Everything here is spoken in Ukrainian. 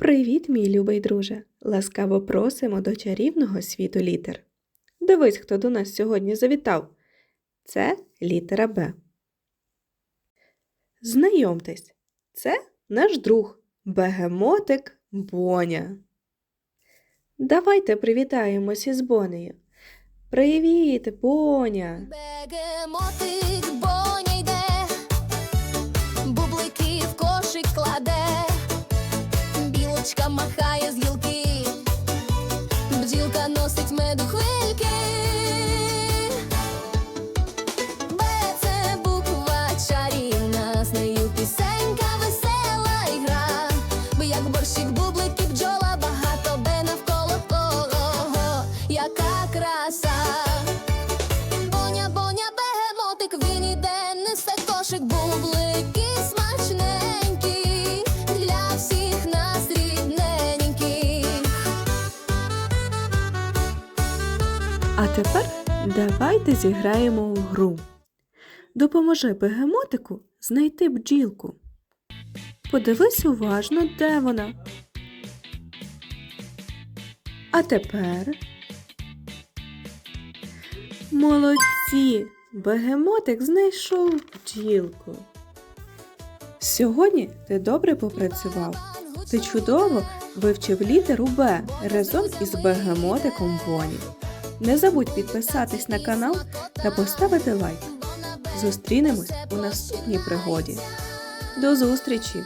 Привіт, мій любий друже! Ласкаво просимо до чарівного світу літер. Дивись, хто до нас сьогодні завітав. Це літера Б. Знайомтесь, це наш друг Бегемотик Боня. Давайте привітаємось із Бонею. Привіт, Боня! Бегемотик бджілка носить меду хвильки. Б це буква чарівна, з нею пісенька весела і гра. Б як борщик, бублики, бджола, багато Б навколо кого, яка краса. Боня, боня, бегемотик, він іде, несе кошик, бублики А тепер давайте зіграємо в гру. Допоможи бегемотику знайти бджілку. Подивись уважно, де вона. А тепер. Молодці! Бегемотик знайшов бджілку. Сьогодні ти добре попрацював. Ти чудово вивчив літеру Б разом із бегемотиком Боні. Не забудь підписатись на канал та поставити лайк. Зустрінемось у наступній пригоді. До зустрічі!